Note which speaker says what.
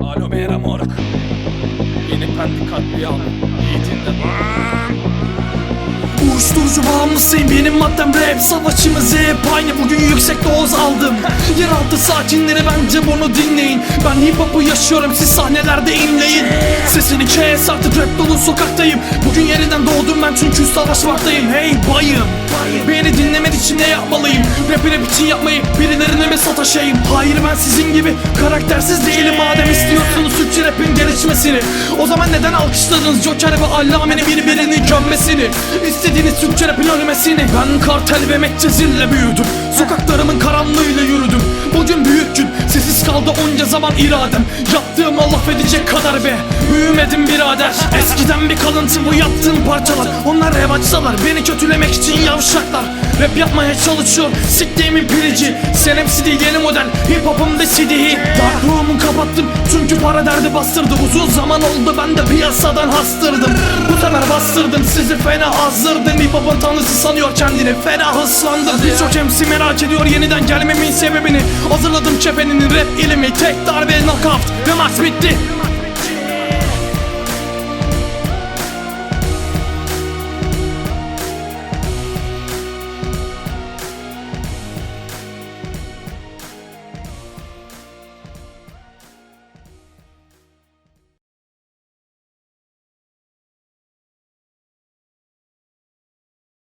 Speaker 1: Alo Mera Moruk. Yeni pendik katliam Yiğitinde Uyuşturucu bağımlısıyım benim maddem rap. Savaşımız hep aynı. Bugün yüksek doz aldım. Yeraltı sakinleri bence bunu dinleyin. Ben hip hop'u yaşıyorum. Siz sahnelerde inleyin. Sesini kes artık rap dolu sokaktayım. Bugün yeniden doğdum ben çünkü savaşmaktayım. Hey bayım Beni dinlemen için ne yapmalıyım? Rapi rap için yapmayı birilerine mi sataşayım? Hayır ben sizin gibi karaktersiz değilim. Madem istiyorsunuz Türkçe rapin gelişmesini O zaman neden alkışladınız? Joker ve Allame'nin birbirini gömmesini İstediğiniz Türkçe rapin ölmesini. Ben kartel ve Medcezir'le büyüdüm. Sokaklarımın karanlığıyla onca zaman iradem Yaptığıma laf edecek kadar be. Büyümedim birader Eskiden bir kalıntı bu yaptığım parçalar. Onlar revaçsalar Beni kötülemek için yavşaklar. Rap yapmaya çalışıyor Siktiğimin pirici. Sen değil yeni model Hip hop'um da CD'yi Dark room'u kapattım Çünkü para derdi bastırdı. Uzun zaman oldu ben de piyasadan hastırdım. Bu sefer bastırdım sizi fena azdırdım. Hip hop'un tanrısı sanıyor kendini Fena hıslandım Birçok MC merak ediyor yeniden gelmemin sebebini. Hazırladım çepeninin rap ilimi. Tek darbe knockout ve maç bitti